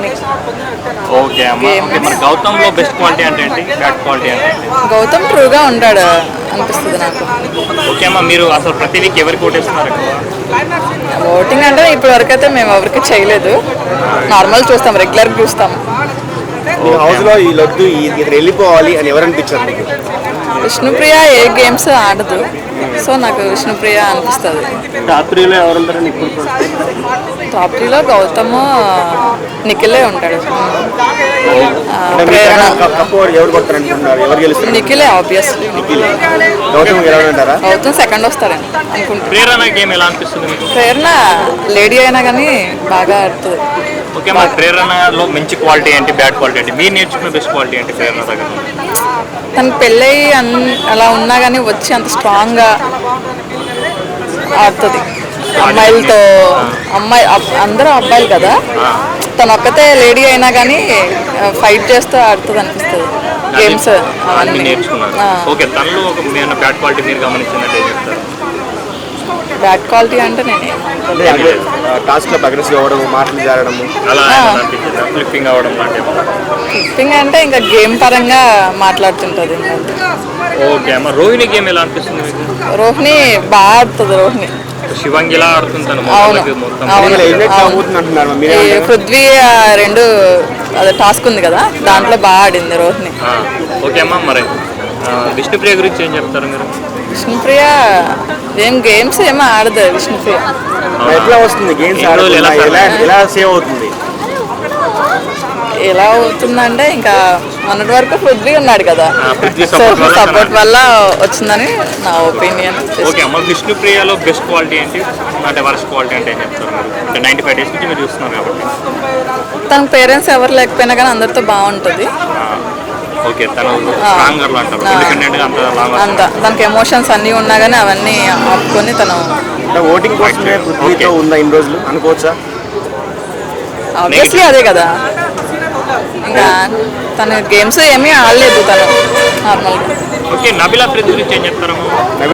అన్ని. ఓకే అమ్మ. ఓకే మన గౌతమ్లో బెస్ట్ క్వాలిటీ అంటే ఏంటి? బ్యాడ్ క్వాలిటీ అంటే ఏంటి? గౌతమ్ ట్రూగా ఉంటాడు అనిపిస్తుంది నాకు. ఓకే అమ్మ మీరు అసలు ప్రతి వీక్ ఎవరికి ఓటేస్తున్నారు ఎక్కువ? ఓటింగ్ అంటే ఇప్పటి వరకు అయితే మేము ఎవరికి చేయలేదు. నార్మల్ చూస్తాం రెగ్యులర్ చూస్తాం. మీ హౌస్లో ఈ లడ్డు ఈ ఇతను వెళ్ళిపోవాలి అని ఎవరు అనిపించారు? మీకు విష్ణుప్రియ ఏ గేమ్స్ ఆడదు. సో నాకు విష్ణుప్రియ అనిపిస్తుంది. రాత్రిలో ఎవరుంటారని ఇప్పుడు టాప్ త్రీలో గౌతమ్ నిఖిలే ఉంటాడు. ఎవరు ఎవరు నిఖిలే ఆబ్వియస్లీ గౌతమ్ సెకండ్ వస్తారని అనుకుంటున్నాను ప్రేరణ గేమ్ ఎలా అనిపిస్తుంది మీకు? ప్రేరణ లేడీ అయినా కానీ బాగా ఆడుతుంది. ఓకే మా ప్రేరణలో మంచి క్వాలిటీ ఏంటి బ్యాడ్ క్వాలిటీ ఏంటి? మీరు నేర్చుకున్న బెస్ట్ క్వాలిటీ ఏంటి ప్రేరణ దగ్గర? తన పెళ్ళై అన్ అలా ఉన్నా కానీ వచ్చి అంత స్ట్రాంగ్గా ఆడుతుంది. అమ్మాయిలతో అమ్మాయి అందరూ అబ్బాయిలు కదా. తను ఒక్కతే లేడీ అయినా కానీ ఫైట్ చేస్తూ ఆడుతుంది అనిపిస్తుంది గేమ్స్ అన్ని అవన్నీ. ఆ. ఓకే తనలో ఒక మీరు బ్యాడ్ క్వాలిటీ మీరు గమనించినట్టు ఏం చెప్తారు. బ్యాడ్ క్వాలిటీ అంటే నేను. టాస్క్లో అగ్రెసివ్ అవ్వడం మాటలు జారడము. అలా ఫ్లిప్పింగ్ అవ్వడం థింగ్ అంటే ఇంకా గేమ్ పరంగా మాట్లాడుతుంటుంది ఓకే అమ్మ రోహిణి గేమ్ ఎలా అనిపిస్తుంది మీకు? రోహిణి బాగా ఆడుతుంది రోహిణి. శివంగి ఎలా ఆడుతుంటాను పృథ్వీ రెండు అదే టాస్క్ ఉంది కదా దాంట్లో బాగా ఆడింది రోహిణి. ఓకే అమ్మా మరి విష్ణుప్రియ గురించి ఏం చెప్తారు మీరు? విష్ణుప్రియ ఏం గేమ్స్ ఏమో ఆడదు విష్ణుప్రియ ఎట్లా వస్తుంది గేమ్స్ ఎలా ఎలా సేవ్ అవుతుంది? ఎలా అవుతుందంటే ఇంకా మొన్నటి వరకు పృథ్వీ ఉన్నాడు కదా. సో సపోర్ట్ వల్ల వచ్చిందని నా ఒపీనియన్ ఓకే అమ్మ విష్ణుప్రియలో బెస్ట్ క్వాలిటీ ఏంటి? అంటే వర్స్ట్ క్వాలిటీ అంటే ఏం చెప్తారు నైంటీ ఫైవ్ డేస్ నుంచి మీరు చూస్తున్నారు కాబట్టి. తన పేరెంట్స్ ఎవరు లేకపోయినా కానీ అందరితో బాగుంటుంది. ఓకే తను స్ట్రాంగర్ అంటారు. ఆ. ఇండిపెండెంట్గా అంత లాంగ్ అంత తనకి ఎమోషన్స్ అన్నీ ఉన్నా కానీ అవన్నీ ఆపుకొని తను అంటే ఓటింగ్ కోసమే పృథ్వీతో Okay. ఉందా ఇన్ని రోజులు? అనుకోవచ్చా? ఆబ్వియస్లీ అదే కదా. ఇంకా తన గేమ్స్ ఏమీ ఆడలేదు తను నార్మల్గా ఓకే నబిలా ప్రీత్ గురించి ఏం చెప్తారమ్మా